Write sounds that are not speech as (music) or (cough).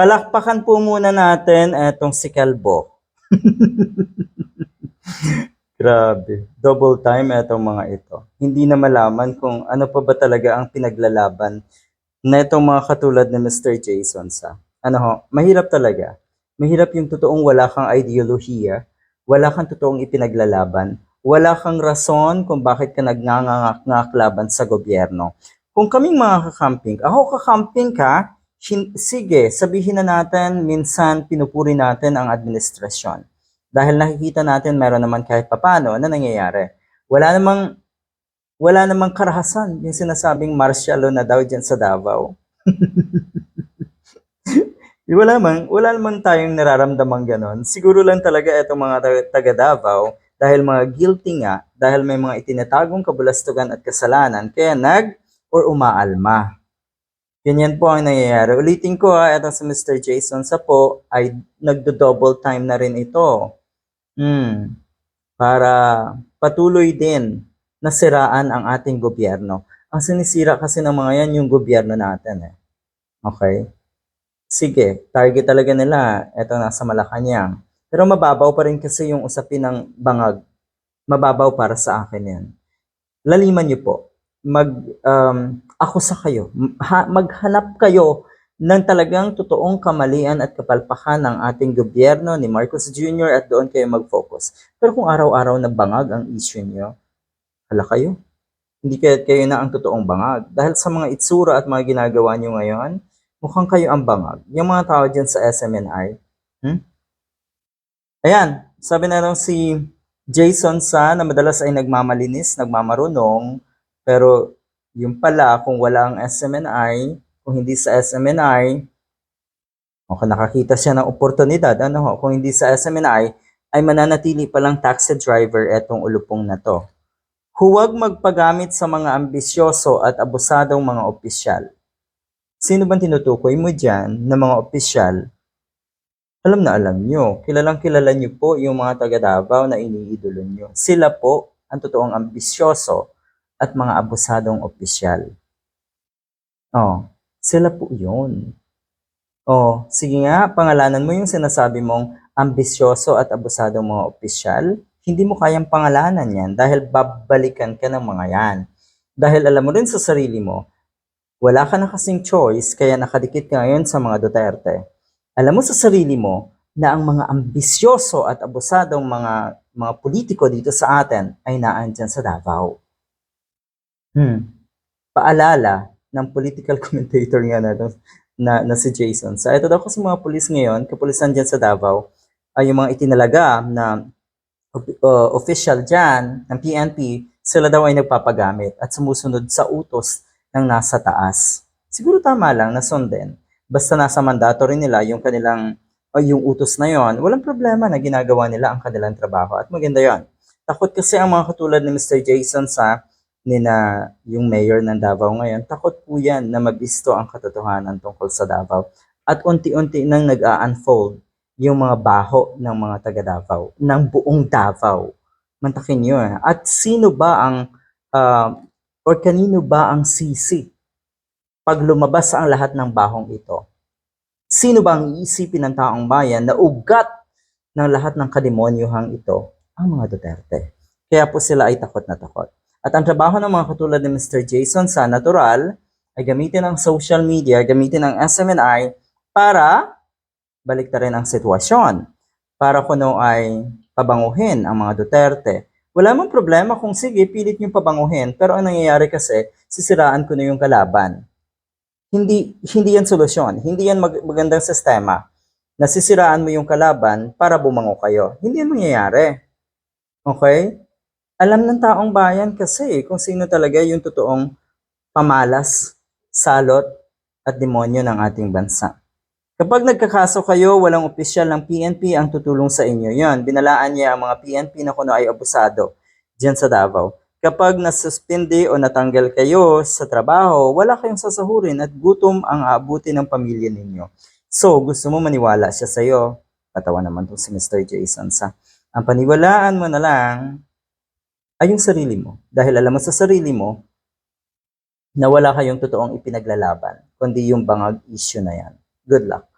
Palakpakan po muna natin etong si Kalbo. (laughs) Grabe. Double time etong mga ito. Hindi na malaman kung ano pa ba talaga ang pinaglalaban na itong mga katulad ni Mr. Jason sa. Ano ho, mahirap talaga. Mahirap yung totoong wala kang ideolohiya, wala kang totoong ipinaglalaban, wala kang rason kung bakit ka nagnganganak laban sa gobyerno. Kung kaming mga kakamping, ako kakamping ka, sige, sabihin na natin, minsan pinupuri natin ang administrasyon. Dahil nakikita natin meron naman kahit papano na nangyayari. Wala namang wala namang karahasan yung sinasabing martial law na daw dyan sa Davao. (laughs) Wala man, wala naman tayong nararamdamang ganon. Siguro lang talaga itong mga taga Davao dahil mga guilty nga, dahil may mga itinatagong kabulastugan at kasalanan, kaya nag or umaalma. Ganyan po ang nangyayari. Ulitin ko ha, ito si Mr. Jason sa po ay nagdo-double time na rin ito. Hmm. Para patuloy din na siraan ang ating gobyerno. Ang sinisira kasi ng mga yan yung gobyerno natin eh. Okay? Sige, target talaga nila. Ito nasa Malacanang. Pero mababaw pa rin kasi yung usapin ng bangag. Mababaw para sa akin yan. Laliman niyo po. Mag, um, ako sa kayo. Ha, maghanap kayo ng talagang totoong kamalian at kapalpakan ng ating gobyerno ni Marcos Jr. at doon kayo mag-focus. Pero kung araw-araw na bangag ang issue niyo, hala kayo. Hindi kayo, kayo na ang totoong bangag. Dahil sa mga itsura at mga ginagawa niyo ngayon, mukhang kayo ang bangag. Yung mga tao dyan sa SMNI, hmm? Ayan, sabi na lang si Jason sa na madalas ay nagmamalinis, nagmamarunong, pero yung pala kung wala ang SMNI, kung hindi sa SMNI, o nakakita siya ng oportunidad, ano ho, kung hindi sa SMNI, ay mananatili palang taxi driver etong ulupong na to. Huwag magpagamit sa mga ambisyoso at abusadong mga opisyal. Sino bang tinutukoy mo dyan na mga opisyal? Alam na alam nyo, kilalang kilala nyo po yung mga taga Davao na iniidolo nyo. Sila po ang totoong ambisyoso at mga abusadong opisyal. Oh, sila po yun. Oh, sige nga, pangalanan mo yung sinasabi mong ambisyoso at abusadong mga opisyal. Hindi mo kayang pangalanan yan dahil babalikan ka ng mga yan. Dahil alam mo rin sa sarili mo, wala ka na kasing choice kaya nakadikit ka ngayon sa mga Duterte. Alam mo sa sarili mo na ang mga ambisyoso at abusadong mga mga politiko dito sa atin ay naandyan sa Davao. Hmm. Paalala ng political (laughs) commentator nga na, na, na si Jason. Sa ito daw kasi mga pulis ngayon, kapulisan dyan sa Davao, ay yung mga itinalaga na uh, official dyan ng PNP, sila daw ay nagpapagamit at sumusunod sa utos ng nasa taas. Siguro tama lang na sundin. Basta nasa mandato rin nila yung kanilang o yung utos na yon, walang problema na ginagawa nila ang kanilang trabaho at maganda yon. Takot kasi ang mga katulad ni Mr. Jason sa ni na yung mayor ng Davao ngayon, takot po yan na mabisto ang katotohanan tungkol sa Davao. At unti-unti nang nag-unfold yung mga baho ng mga taga Davao, ng buong Davao. Mantakin nyo. At sino ba ang, uh, or kanino ba ang sisi pag lumabas ang lahat ng bahong ito? Sino ba ang iisipin ng taong bayan na ugat ng lahat ng kademonyohang ito? Ang mga Duterte. Kaya po sila ay takot na takot. At ang trabaho ng mga katulad ni Mr. Jason sa natural ay gamitin ang social media, gamitin ang SMNI para baliktarin ang sitwasyon. Para kuno ay pabanguhin ang mga Duterte. Wala mang problema kung sige, pilit niyong pabanguhin, pero ang nangyayari kasi, sisiraan ko na yung kalaban. Hindi, hindi yan solusyon. Hindi yan mag- magandang sistema. Nasisiraan mo yung kalaban para bumango kayo. Hindi yan mangyayari. Okay? Alam ng taong bayan kasi kung sino talaga yung totoong pamalas, salot, at demonyo ng ating bansa. Kapag nagkakaso kayo, walang opisyal ng PNP ang tutulong sa inyo. Yan, binalaan niya ang mga PNP na kuno ay abusado dyan sa Davao. Kapag nasuspindi o natanggal kayo sa trabaho, wala kayong sasahurin at gutom ang aabuti ng pamilya ninyo. So, gusto mo maniwala siya sa'yo. Patawa naman tong si Mr. Jason sa. Ang paniwalaan mo na lang ay yung sarili mo. Dahil alam mo sa sarili mo na wala kayong totoong ipinaglalaban, kundi yung bangag issue na yan. Good luck.